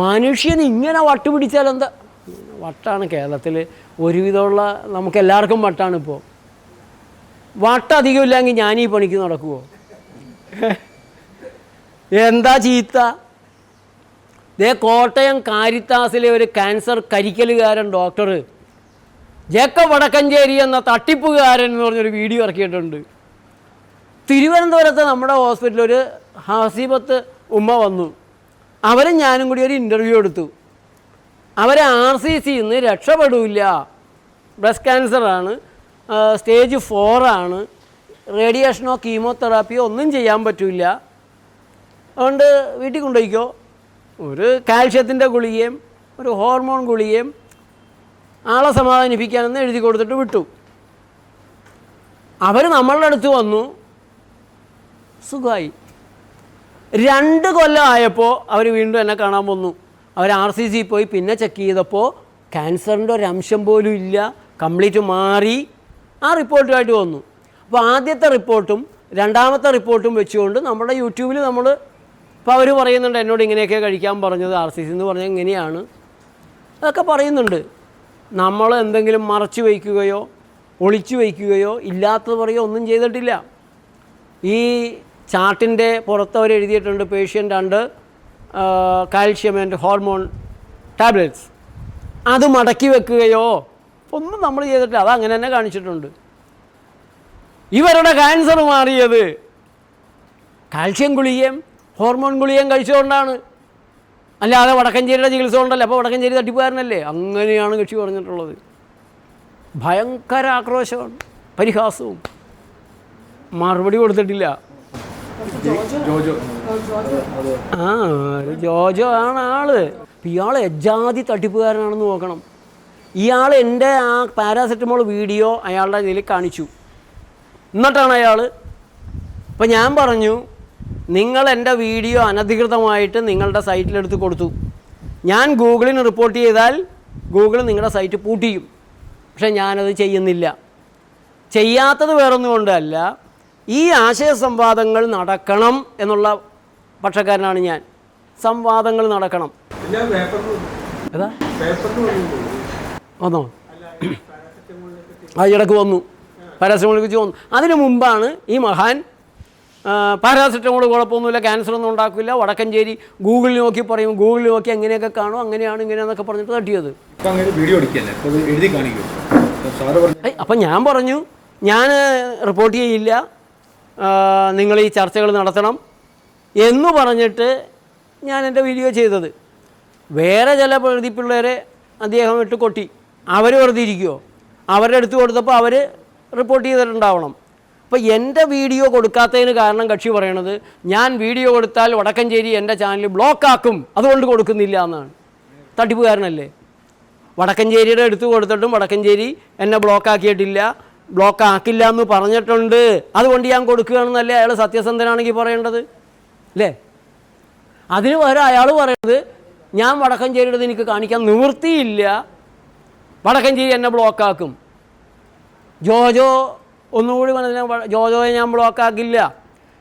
മനുഷ്യൻ ഇങ്ങനെ വട്ടുപിടിച്ചാൽ എന്താ? വട്ടാണ് കേരളത്തിൽ ഒരുവിധമുള്ള നമുക്ക് എല്ലാവർക്കും വട്ടാണ് ഇപ്പോൾ വട്ടധികം ഇല്ലെങ്കിൽ ഞാൻ ഈ പണിക്ക് നടക്കുമോ എന്താ ചീത്ത? ദേ കോട്ടയം കാരിത്താസിലെ ഒരു ക്യാൻസർ കരിക്കലുകാരൻ ഡോക്ടർ ജേക്കബ് വടക്കഞ്ചേരി എന്ന തട്ടിപ്പുകാരൻ എന്ന് പറഞ്ഞൊരു വീഡിയോ ഇറക്കിയിട്ടുണ്ട്. തിരുവനന്തപുരത്ത് നമ്മുടെ ഹോസ്പിറ്റലിൽ ഒരു ഹസീബത്ത് ഉമ്മ വന്നു. അവരും ഞാനും കൂടി ഒരു ഇന്റർവ്യൂ എടുത്തു. അവരെ ആർ സി സി നിന്ന് രക്ഷപ്പെടില്ല. ബ്രസ്റ്റ് ക്യാൻസറാണ് സ്റ്റേജ് ഫോറാണ് റേഡിയേഷനോ കീമോതെറാപ്പിയോ ഒന്നും ചെയ്യാൻ പറ്റില്ല. അതുകൊണ്ട് വീട്ടിൽ കൊണ്ടുപോയിക്കോ. ഒരു കാൽഷ്യത്തിന്റെ ഗുളികയും ഒരു ഹോർമോൺ ഗുളികയും ആളെ സമാധാനിപ്പിക്കാനെന്ന് എഴുതി കൊടുത്തിട്ട് വിട്ടു. അവർ നമ്മളുടെ അടുത്ത് വന്നു. സുഖമായി രണ്ട് കൊല്ലം ആയപ്പോൾ അവർ വീണ്ടും എന്നെ കാണാൻ വന്നു. അവർ ആർ സി സി പോയി പിന്നെ ചെക്ക് ചെയ്തപ്പോൾ ക്യാൻസറിന്റെ ഒരു അംശം പോലും ഇല്ല. കംപ്ലീറ്റ് മാറി. ആ റിപ്പോർട്ടുമായിട്ട് വന്നു. അപ്പോൾ ആദ്യത്തെ റിപ്പോർട്ടും രണ്ടാമത്തെ റിപ്പോർട്ടും വെച്ചുകൊണ്ട് നമ്മുടെ യൂട്യൂബിൽ നമ്മൾ ഇപ്പോൾ അവർ പറയുന്നുണ്ട് എന്നോട് ഇങ്ങനെയൊക്കെ കഴിക്കാൻ പറഞ്ഞത് ആർ സി സി എന്ന് പറഞ്ഞാൽ ഇങ്ങനെയാണ്. അതൊക്കെ പറയുന്നുണ്ട്. നമ്മൾ എന്തെങ്കിലും മറച്ചു വയ്ക്കുകയോ ഒളിച്ചു വയ്ക്കുകയോ ഇല്ലാത്തത് പറയുകയോ ഒന്നും ചെയ്തിട്ടില്ല. ഈ ചാർട്ടിന്റെ പുറത്ത് അവർ എഴുതിയിട്ടുണ്ട് പേഷ്യന്റ് ഉണ്ട് കാൽഷ്യം ആൻഡ് ഹോർമോൺ ടാബ്ലറ്റ്സ് അത് മടക്കി വെക്കുകയോ? ഒന്നും നമ്മൾ ചെയ്തിട്ടില്ല. അത് അങ്ങനെ തന്നെ കാണിച്ചിട്ടുണ്ട്. ഇവരുടെ ക്യാൻസർ മാറിയത് കാൽഷ്യം ഗുളികയും ഹോർമോൺ ഗുളികയും കഴിച്ചുകൊണ്ടാണ്. അല്ലാതെ വടക്കഞ്ചേരിയുടെ ചികിത്സ കൊണ്ടല്ലേ? അപ്പോൾ വടക്കഞ്ചേരി തട്ടിപ്പുകാരനല്ലേ? അങ്ങനെയാണ് കക്ഷി പറഞ്ഞിട്ടുള്ളത്. ഭയങ്കര ആക്രോശമാണ് പരിഹാസവും. മറുപടി കൊടുത്തിട്ടില്ല. ആ ജോജോ ആണ് ആൾ. ഇയാൾ എജാതി തട്ടിപ്പുകാരനാണെന്ന് നോക്കണം. ഇയാൾ എന്റെ ആ പാരാസെറ്റമോൾ വീഡിയോ അയാളുടെ ഇതിൽ കാണിച്ചു. എന്നിട്ടാണ് അയാൾ ഇപ്പം ഞാൻ പറഞ്ഞു നിങ്ങൾ എന്റെ വീഡിയോ അനധികൃതമായിട്ട് നിങ്ങളുടെ സൈറ്റിലെടുത്ത് കൊടുത്തു. ഞാൻ ഗൂഗിളിന് റിപ്പോർട്ട് ചെയ്താൽ ഗൂഗിൾ നിങ്ങളുടെ സൈറ്റ് പൂട്ടിയും. പക്ഷേ ഞാനത് ചെയ്യുന്നില്ല. ചെയ്യാത്തത് വേറൊന്നും കൊണ്ടല്ല. ഈ ആശയ സംവാദങ്ങൾ നടക്കണം എന്നുള്ള പക്ഷക്കാരനാണ് ഞാൻ. സംവാദങ്ങൾ നടക്കണം. ഏതാ? വന്നു. ആ ഇടയ്ക്ക് വന്നു. പാരാസെറ്റമോൾ കുറിച്ച് വന്നു. അതിനു മുമ്പാണ് ഈ മഹാൻ പാരാസെറ്റമോൾ കുഴപ്പമൊന്നുമില്ല ക്യാൻസർ ഒന്നും ഉണ്ടാക്കില്ല. വടക്കഞ്ചേരി ഗൂഗിളിൽ നോക്കി പറയും. ഗൂഗിളിൽ നോക്കി എങ്ങനെയൊക്കെ കാണും അങ്ങനെയാണ് ഇങ്ങനെയാണെന്നൊക്കെ പറഞ്ഞിട്ട് തട്ടിയത്. അപ്പൊ ഞാൻ പറഞ്ഞു ഞാൻ റിപ്പോർട്ട് ചെയ്യില്ല. നിങ്ങൾ ഈ ചർച്ചകൾ നടത്തണം എന്ന് പറഞ്ഞിട്ട് ഞാൻ എന്റെ വീഡിയോ ചെയ്തത്. വേറെ ചില പ്രകൃതി പിള്ളേരെ അദ്ദേഹം ഇട്ട് കൊട്ടി. അവർ വെറുതെ ഇരിക്കുമോ അവരുടെ അടുത്ത് കൊടുത്തപ്പോൾ അവർ റിപ്പോർട്ട് ചെയ്തിട്ടുണ്ടാവണം. അപ്പോൾ എന്റെ വീഡിയോ കൊടുക്കാത്തതിന് കാരണം കക്ഷി പറയണത് ഞാൻ വീഡിയോ കൊടുത്താൽ വടക്കഞ്ചേരി എന്റെ ചാനൽ ബ്ലോക്കാക്കും അതുകൊണ്ട് കൊടുക്കുന്നില്ല എന്നാണ്. തട്ടിപ്പുകാരനല്ലേ? വടക്കഞ്ചേരിയുടെ അടുത്ത് കൊടുത്തിട്ടും വടക്കഞ്ചേരി എന്നെ ബ്ലോക്കാക്കിയിട്ടില്ല ബ്ലോക്ക് ആക്കില്ല എന്ന് പറഞ്ഞിട്ടുണ്ട്. അതുകൊണ്ട് ഞാൻ കൊടുക്കുകയാണെന്നല്ലേ അയാൾ സത്യസന്ധനാണെങ്കിൽ പറയേണ്ടത്? അല്ലേ? അതിന് പകരം അയാൾ പറയുന്നത് ഞാൻ വടക്കഞ്ചേരിയുടെ എനിക്ക് കാണിക്കാൻ നിവൃത്തിയില്ല. വടക്കഞ്ചേരി എന്നെ ബ്ലോക്കാക്കും. ജോജോ ഒന്നുകൂടി മനസ്സിലാ ജോജോയെ ഞാൻ ബ്ലോക്കാക്കില്ല.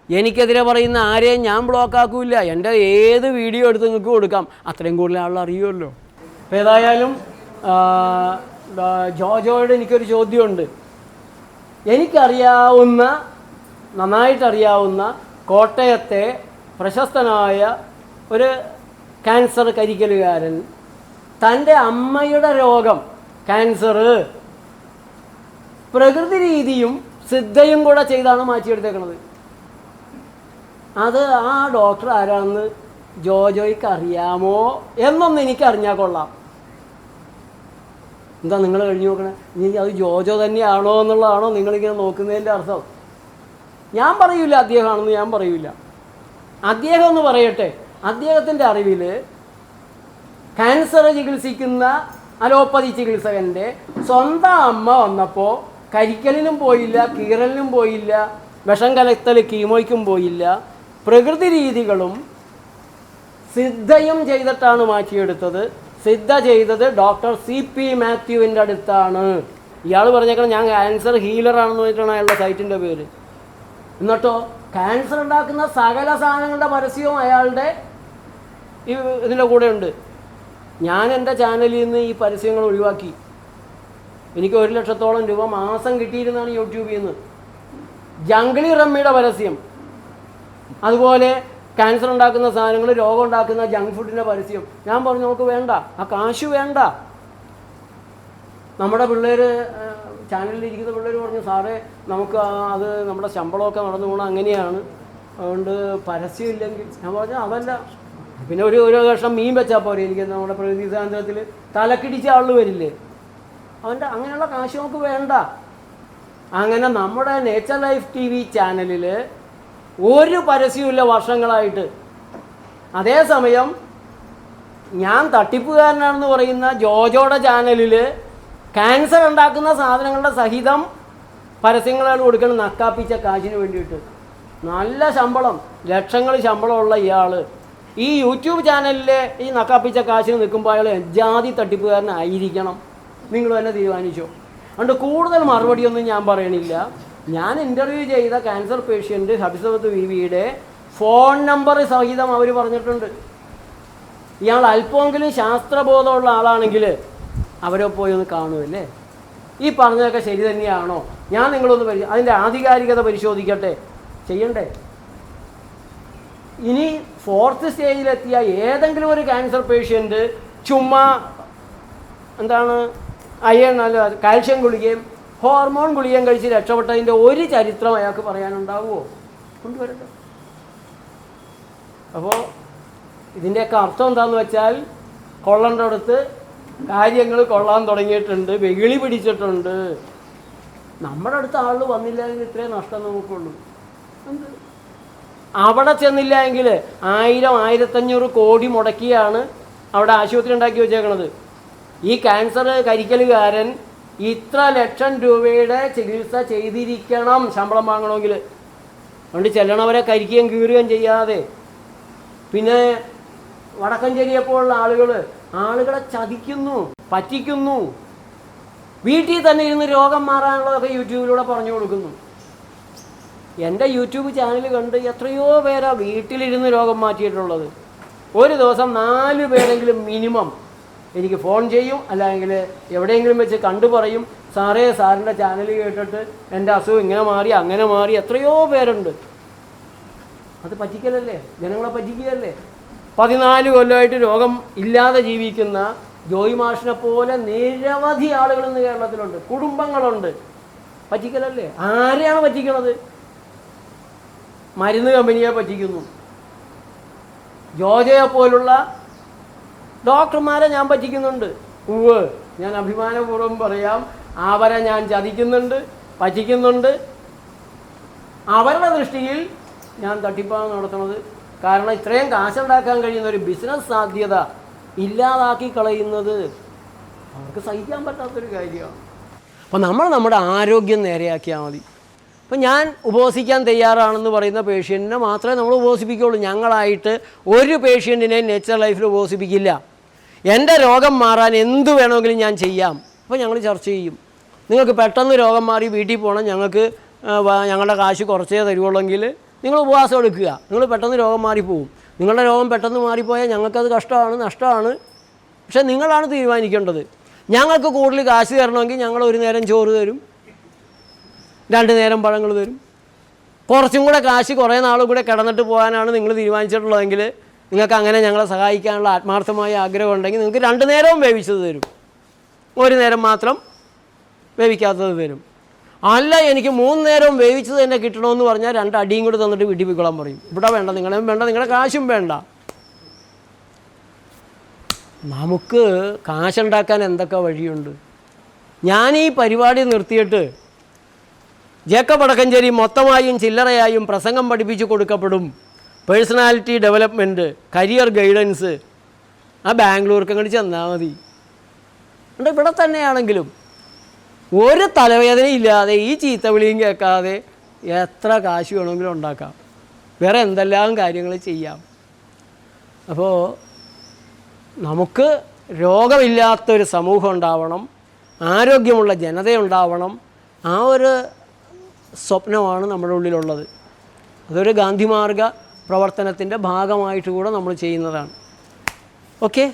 എനിക്കെതിരെ പറയുന്ന ആരെയും ഞാൻ ബ്ലോക്കാക്കില്ല. എന്റെ ഏത് വീഡിയോ എടുത്ത് നിങ്ങൾക്ക് കൊടുക്കാം. അത്രയും കൂടുതൽ ആൾ അറിയുമല്ലോ. അപ്പോൾ ഏതായാലും ജോജോയോട് എനിക്കൊരു ചോദ്യമുണ്ട്. എനിക്കറിയാവുന്ന നന്നായിട്ടറിയാവുന്ന കോട്ടയത്തെ പ്രശസ്തനായ ഒരു ക്യാൻസർ കരിക്കലുകാരൻ തന്റെ അമ്മയുടെ രോഗം ക്യാൻസർ പ്രകൃതി രീതിയും സിദ്ധയും കൂടെ ചെയ്താണ് മാറ്റിയെടുത്തേക്കുന്നത് അത് ആ ഡോക്ടർ ആരാണെന്ന് ജോജോയ്ക്ക് അറിയാമോ എന്നൊന്ന് എനിക്ക് അറിഞ്ഞാൽ കൊള്ളാം. എന്താ നിങ്ങൾ കഴിഞ്ഞു നോക്കണേ? ഇനി അത് ജോജോ തന്നെയാണോ എന്നുള്ളതാണോ നിങ്ങളിങ്ങനെ നോക്കുന്നതിന്റെ അർത്ഥം. ഞാൻ പറയൂല അദ്ദേഹമാണെന്ന് ഞാൻ പറയൂല. അദ്ദേഹം എന്ന് പറയട്ടെ. അദ്ദേഹത്തിന്റെ അറിവിൽ ക്യാൻസർ ചികിത്സിക്കുന്ന അലോപ്പതി ചികിത്സകന്റെ സ്വന്തം അമ്മ വന്നപ്പോൾ കരിക്കലിനും പോയില്ല കീറലിനും പോയില്ല വിഷം കലത്തൽ കീമോയ്ക്കും പോയില്ല. പ്രകൃതി രീതികളും സിദ്ധയും ചെയ്തിട്ടാണ് മാറ്റിയെടുത്തത്. സിദ്ധ ചെയ്തത് ഡോക്ടർ സി പി മാത്യുവിന്റെ അടുത്താണ്. ഇയാൾ പറഞ്ഞേക്കണം ഞാൻ ക്യാൻസർ ഹീലറാണെന്ന് പറഞ്ഞിട്ടാണ് അയാളുടെ സൈറ്റിന്റെ പേര്. എന്നിട്ടോ ക്യാൻസർ ഉണ്ടാക്കുന്ന സകല സാധനങ്ങളുടെ പരസ്യവും അയാളുടെ ഈ ഇതിന്റെ കൂടെ ഉണ്ട്. ഞാൻ എന്റെ ചാനലിൽ നിന്ന് ഈ പരസ്യങ്ങൾ ഒഴിവാക്കി. എനിക്ക് ഒരു ലക്ഷത്തോളം രൂപ മാസം കിട്ടിയിരുന്നാണ് യൂട്യൂബിൽ നിന്ന്. ജംഗിളി റമ്മിയുടെ പരസ്യം. അതുപോലെ ക്യാൻസർ ഉണ്ടാക്കുന്ന സാധനങ്ങൾ രോഗം ഉണ്ടാക്കുന്ന ജങ്ക് ഫുഡിന്റെ പരസ്യം. ഞാൻ പറഞ്ഞു നമുക്ക് വേണ്ട. ആ കാശ് വേണ്ട. നമ്മുടെ പിള്ളേർ ചാനലിൽ ഇരിക്കുന്ന പിള്ളേർ പറഞ്ഞു സാറേ നമുക്ക് അത് നമ്മുടെ ശമ്പളമൊക്കെ നടന്നു പോകണം അങ്ങനെയാണ്. അതുകൊണ്ട് പരസ്യം ഇല്ലെങ്കിൽ. ഞാൻ പറഞ്ഞു അതല്ല. പിന്നെ ഒരു ഒരു കഷ്ണം മീൻ വെച്ചാൽ പോരെ എനിക്ക് നമ്മുടെ പ്രകൃതി സാന്ദ്രത്തിൽ തലക്കിടിച്ച ആൾ വരില്ലേ? അവന്റെ അങ്ങനെയുള്ള കാശ് നമുക്ക് വേണ്ട. അങ്ങനെ നമ്മുടെ നേച്ചർ ലൈഫ് ടി വി ചാനലിൽ ഒരു പരസ്യമില്ല വർഷങ്ങളായിട്ട്. അതേസമയം ഞാൻ തട്ടിപ്പുകാരനാണെന്ന് പറയുന്ന ജോജോയുടെ ചാനലിൽ ക്യാൻസർ ഉണ്ടാക്കുന്ന സാധനങ്ങളുടെ സഹിതം പരസ്യങ്ങളാണ് കൊടുക്കണം നക്കാപ്പിച്ച കാശിന് വേണ്ടിയിട്ട്. നല്ല ശമ്പളം ലക്ഷങ്ങൾ ശമ്പളമുള്ള ഇയാൾ ഈ യൂട്യൂബ് ചാനലിലെ ഈ നക്കാപ്പിച്ച കാശിന് നിൽക്കുമ്പോൾ അയാൾ ജാതി തട്ടിപ്പുകാരനായിരിക്കണം. നിങ്ങൾ തന്നെ തീരുമാനിച്ചോ. അതുകൊണ്ട് കൂടുതൽ മറുപടിയൊന്നും ഞാൻ പറയണില്ല. ഞാൻ ഇന്റർവ്യൂ ചെയ്ത ക്യാൻസർ പേഷ്യന്റ് ഹബിസബത്ത് വിവിയുടെ ഫോൺ നമ്പർ സഹിതം അവർ പറഞ്ഞിട്ടുണ്ട്. ഇയാൾ അല്പമെങ്കിലും ശാസ്ത്രബോധമുള്ള ആളാണെങ്കിൽ അവരെ പോയി ഒന്ന് കാണുമല്ലേ ഈ പറഞ്ഞതൊക്കെ ശരി തന്നെയാണോ? ഞാൻ നിങ്ങളൊന്ന് പരി അതിന്റെ ആധികാരികത പരിശോധിക്കട്ടെ. ചെയ്യണ്ടേ? ഇനി ഫോർത്ത് സ്റ്റേജിലെത്തിയ ഏതെങ്കിലും ഒരു ക്യാൻസർ പേഷ്യന്റ് ചുമ്മാ എന്താണ് അയൺ അല്ല കാൽഷ്യം ഗുളികയും ഹോർമോൺ ഗുളികയും കഴിച്ച് രക്ഷപ്പെട്ടതിന്റെ ഒരു ചരിത്രം അയാൾക്ക് പറയാനുണ്ടാവുമോ? കൊണ്ടുവരട്ടെ. അപ്പോൾ ഇതിന്റെയൊക്കെ അർത്ഥം എന്താന്ന് വെച്ചാൽ കൊള്ളേണ്ടടുത്ത് കാര്യങ്ങൾ കൊള്ളാൻ തുടങ്ങിയിട്ടുണ്ട് വെകിളി പിടിച്ചിട്ടുണ്ട്. നമ്മുടെ അടുത്ത് ആൾ വന്നില്ലെങ്കിൽ ഇത്രയും നഷ്ടം നമുക്കുള്ളൂ. എന്ത്? അവിടെ ചെന്നില്ല എങ്കിൽ ആയിരം ആയിരത്തഞ്ഞൂറ് കോടി മുടക്കിയാണ് അവിടെ ആശുപത്രി ഉണ്ടാക്കി വെച്ചേക്കണത്. ഈ ക്യാൻസർ കരിക്കലുകാരൻ ഇത്ര ലക്ഷം രൂപയുടെ ചികിത്സ ചെയ്തിരിക്കണം ശമ്പളം വാങ്ങണമെങ്കിൽ. അതുകൊണ്ട് ചെല്ലണവരെ കരിക്കുകയും കീറുകയും ചെയ്യാതെ. പിന്നെ വടക്കഞ്ചേരിയെപ്പോലുള്ള ആളുകൾ ആളുകളെ ചതിക്കുന്നു പറ്റിക്കുന്നു. വീട്ടിൽ തന്നെ ഇരുന്ന് രോഗം മാറാനുള്ളതൊക്കെ യൂട്യൂബിലൂടെ പറഞ്ഞു കൊടുക്കുന്നു. എന്റെ യൂട്യൂബ് ചാനൽ കണ്ട് എത്രയോ പേരാ വീട്ടിലിരുന്ന് രോഗം മാറ്റിയിട്ടുള്ളത്. ഒരു ദിവസം നാല് പേരെങ്കിലും മിനിമം എനിക്ക് ഫോൺ ചെയ്യും അല്ലെങ്കിൽ എവിടെയെങ്കിലും വെച്ച് കണ്ടു പറയും. സാറേ സാറിന്റെ ചാനൽ കേട്ടിട്ട് എന്റെ അസുഖം ഇങ്ങനെ മാറി അങ്ങനെ മാറി എത്രയോ പേരുണ്ട്. അത് പറ്റിക്കലല്ലേ? ജനങ്ങളെ പറ്റിക്കുകയല്ലേ? പതിനാല് കൊല്ലമായിട്ട് രോഗം ഇല്ലാതെ ജീവിക്കുന്ന ജോയി മാഷിനെ പോലെ നിരവധി ആളുകൾ ഇന്ന് കേരളത്തിലുണ്ട്. കുടുംബങ്ങളുണ്ട്. പറ്റിക്കലല്ലേ? ആരെയാണ് പറ്റിക്കുന്നത് മരുന്ന് കമ്പനിയെ പറ്റിക്കുന്നു. ജോജയെ പോലുള്ള ഡോക്ടർമാരെ ഞാൻ പറ്റിക്കുന്നുണ്ട്. ഉവ് ഞാൻ അഭിമാനപൂർവം പറയാം അവരെ ഞാൻ ചതിക്കുന്നുണ്ട് പറ്റിക്കുന്നുണ്ട്. അവരുടെ ദൃഷ്ടിയിൽ ഞാൻ തട്ടിപ്പാണ് നടത്തുന്നത്. കാരണം ഇത്രയും കാശുണ്ടാക്കാൻ കഴിയുന്ന ഒരു ബിസിനസ് സാധ്യത ഇല്ലാതാക്കി കളയുന്നത് അവർക്ക് സഹിക്കാൻ പറ്റാത്തൊരു കാര്യമാണ്. അപ്പോൾ നമ്മൾ നമ്മുടെ ആരോഗ്യം നേരെയാക്കിയാൽ മതി. അപ്പം ഞാൻ ഉപവസിക്കാൻ തയ്യാറാണെന്ന് പറയുന്ന പേഷ്യന്റിനെ മാത്രമേ നമ്മൾ ഉപവസിപ്പിക്കുകയുള്ളൂ ഞങ്ങളായിട്ട് ഒരു പേഷ്യന്റിനെ നേച്ചർ ലൈഫിൽ ഉപവസിപ്പിക്കില്ല. എന്റെ രോഗം മാറാൻ എന്ത് വേണമെങ്കിലും ഞാൻ ചെയ്യാം. അപ്പോൾ ഞങ്ങൾ ചർച്ച ചെയ്യും. നിങ്ങൾക്ക് പെട്ടെന്ന് രോഗം മാറി വീട്ടിൽ പോകണം. ഞങ്ങൾക്ക് ഞങ്ങളുടെ കാശ് കുറച്ചേ തരുവുള്ളെങ്കിൽ നിങ്ങൾ ഉപവാസം എടുക്കുക. നിങ്ങൾ പെട്ടെന്ന് രോഗം മാറിപ്പോവും. നിങ്ങളുടെ രോഗം പെട്ടെന്ന് മാറിപ്പോയാൽ ഞങ്ങൾക്കത് കഷ്ടമാണ് നഷ്ടമാണ്. പക്ഷേ നിങ്ങളാണ് തീരുമാനിക്കേണ്ടത്. ഞങ്ങൾക്ക് കൂടുതൽ കാശ് തരണമെങ്കിൽ ഞങ്ങൾ ഒരു നേരം ചോറ് തരും. രണ്ട് നേരം പഴങ്ങൾ തരും. കുറച്ചും കൂടെ കാശ് കുറേ നാളും കൂടെ കിടന്നിട്ട് പോകാനാണ് നിങ്ങൾ തീരുമാനിച്ചിട്ടുള്ളതെങ്കിൽ നിങ്ങൾക്ക് അങ്ങനെ ഞങ്ങളെ സഹായിക്കാനുള്ള ആത്മാർത്ഥമായ ആഗ്രഹം ഉണ്ടെങ്കിൽ നിങ്ങൾക്ക് രണ്ട് നേരവും വേവിച്ചത് തരും. ഒരു നേരം മാത്രം വേവിക്കാത്തത് തരും. അല്ല എനിക്ക് മൂന്ന് നേരവും വേവിച്ചത് തന്നെ കിട്ടണമെന്ന് പറഞ്ഞാൽ രണ്ട് അടിയും കൂടി തന്നിട്ട് വീട്ടിൽ പറയും. ഇവിടെ വേണ്ട നിങ്ങളെയും വേണ്ട നിങ്ങളുടെ കാശും വേണ്ട. നമുക്ക് കാശുണ്ടാക്കാൻ എന്തൊക്കെ വഴിയുണ്ട്? ഞാൻ ഈ പരിപാടി നിർത്തിയിട്ട് ജേക്കബ് അടക്കഞ്ചേരി മൊത്തമായും ചില്ലറയായും പ്രസംഗം പഠിപ്പിച്ചു കൊടുക്കപ്പെടും. പേഴ്സണാലിറ്റി ഡെവലപ്മെന്റ് കരിയർ ഗൈഡൻസ് ആ ബാംഗ്ലൂർക്ക് അങ്ങോട്ട് ചെന്നാൽ മതി. ഉണ്ട് ഇവിടെ തന്നെയാണെങ്കിലും ഒരു തലവേദന ഇല്ലാതെ ഈ ചീത്തവിളിയും കേൾക്കാതെ എത്ര കാശ് വേണമെങ്കിലും ഉണ്ടാക്കാം. വേറെ എന്തെല്ലാം കാര്യങ്ങൾ ചെയ്യാം. അപ്പോൾ നമുക്ക് രോഗമില്ലാത്തൊരു സമൂഹം ഉണ്ടാവണം ആരോഗ്യമുള്ള ജനതയുണ്ടാവണം ആ ഒരു സ്വപ്നമാണ് നമ്മുടെ ഉള്ളിലുള്ളത്. അതൊരു ഗാന്ധിമാർഗ പ്രവർത്തനത്തിന്റെ ഭാഗമായിട്ട് കൂടെ നമ്മൾ ചെയ്യുന്നതാണ്. ഓക്കെ